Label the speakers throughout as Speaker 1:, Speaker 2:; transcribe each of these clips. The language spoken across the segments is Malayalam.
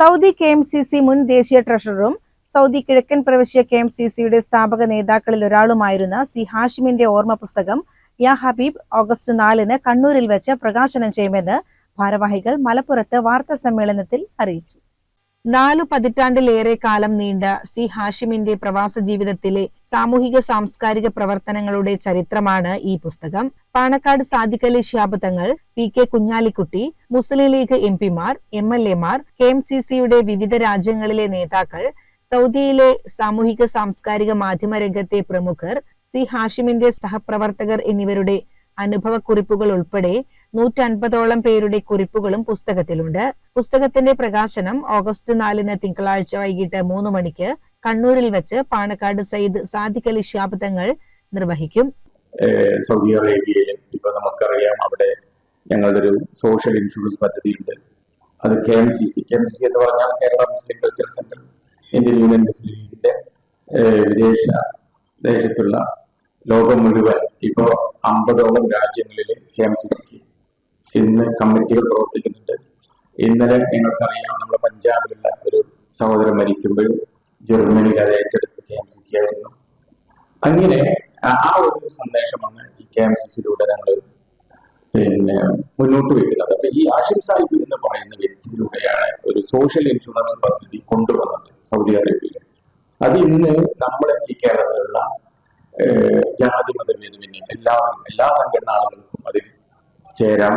Speaker 1: Saudi K M C C മുൻ ദേശീയ ട്രഷററും സൗദി കിഴക്കൻ പ്രവിശ്യ കെ എം സി സിയുടെ സ്ഥാപക നേതാക്കളിൽ ഒരാളുമായിരുന്ന സി ഹാഷിമിന്റെ ഓർമ്മ പുസ്തകം യാ ഹബീബ് ഓഗസ്റ്റ് നാലിന് കണ്ണൂരിൽ വെച്ച് പ്രകാശനം ചെയ്യുമെന്ന് ഭാരവാഹികൾ മലപ്പുറത്ത് വാർത്താ സമ്മേളനത്തിൽ അറിയിച്ചു. നാലു പതിറ്റാണ്ടിലേറെ കാലം നീണ്ട സി ഹാഷിമിന്റെ പ്രവാസ ജീവിതത്തിലെ സാമൂഹിക സാംസ്കാരിക പ്രവർത്തനങ്ങളുടെ ചരിത്രമാണ് ഈ പുസ്തകം. Panakkad Sadiqali ശാബത്തങ്ങൾ Thangal P K Kunhalikutty Muslim League M പിമാർ എം എൽ എമാർ കെ എം സി സിയുടെ വിവിധ രാജ്യങ്ങളിലെ നേതാക്കൾ സൗദിയിലെ സാമൂഹിക സാംസ്കാരിക മാധ്യമ രംഗത്തെ പ്രമുഖർ സി ഹാഷിമിന്റെ സഹപ്രവർത്തകർ എന്നിവരുടെ അനുഭവക്കുറിപ്പുകൾ ഉൾപ്പെടെ നൂറ്റൻപതോളം പേരുടെ കുറിപ്പുകളും പുസ്തകത്തിലുണ്ട്. പുസ്തകത്തിന്റെ പ്രകാശനം ഓഗസ്റ്റ് നാലിന് തിങ്കളാഴ്ച വൈകിട്ട് മൂന്ന് മണിക്ക് കണ്ണൂരിൽ വെച്ച് പാണക്കാട് സയ്യിദ് സാദിഖ് അലി ഷാബ് തങ്ങൾ നിർവഹിക്കും
Speaker 2: സൗദി അറേബ്യയിൽ ഇപ്പൊ നമുക്കറിയാം അവിടെ ഞങ്ങളുടെ ഒരു സോഷ്യൽ ഇൻഷുറൻസ് പദ്ധതിയുണ്ട്. അത് K M C C K M C C എന്ന് പറഞ്ഞാൽ Kerala Muslim culture centre Indian Union Muslim ലീഗിന്റെ വിദേശ ദേശത്തുള്ള ലോകം മുഴുവൻ ഇപ്പോൾ അമ്പതോളം രാജ്യങ്ങളിൽ കെ എം സി സിക്ക് ഇന്ന് കമ്മിറ്റികൾ പ്രവർത്തിക്കുന്നുണ്ട്. ഇന്നലെ നിങ്ങൾക്കറിയാം നമ്മുടെ പഞ്ചാബിലുള്ള ഒരു സഹോദരൻ മരിക്കുമ്പോൾ ജർമ്മനിയിൽ അത് ഏറ്റെടുത്തത് കെ എം സി സി ആയിരുന്നു. അങ്ങനെ ആ ഒരു സന്ദേശമാണ് ഈ കെ എം സി സിയിലൂടെ ഞങ്ങൾ പിന്നെ മുന്നോട്ട് വെക്കുന്നത്. അപ്പൊ ഈ ആഷിം സാഹിബ് എന്ന് പറയുന്ന വ്യക്തിയിലൂടെയാണ് ഒരു സോഷ്യൽ ഇൻഷുറൻസ് പദ്ധതി കൊണ്ടുവന്നത് സൗദി അറേബ്യയിൽ അത് ഇന്ന് നമ്മളെ ഈ കേരളത്തിലുള്ള ജാതി മതഭേദമന്യേ എല്ലാവരും എല്ലാ സംഘടനാ ആളുകൾക്കും അതിൽ ചേരാം.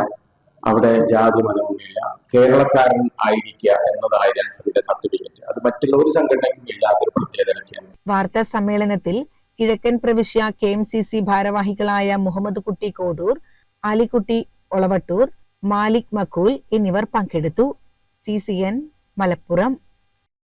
Speaker 2: അവിടെ ജാതി മതമൊന്നുമില്ല. കേരളക്കാരൻ ആയിരിക്കുക എന്നതായിരുന്നു അതിന്റെ സർട്ടിഫിക്കറ്റ് മറ്റുള്ള ഒരു സംഘടനയ്ക്കും ഇല്ലാത്തൊരു പ്രത്യേകത കെ
Speaker 1: വാർത്താ സമ്മേളനത്തിൽ കിഴക്കൻ പ്രവിശ്യ കെ എം സി സി ഭാരവാഹികളായ മുഹമ്മദ് കുട്ടി കോടൂർ അലിക്കുട്ടി ഒളവട്ടൂർ മാലിക് മക്കൂൽ എന്നിവർ പങ്കെടുത്തു. C C N Malappuram.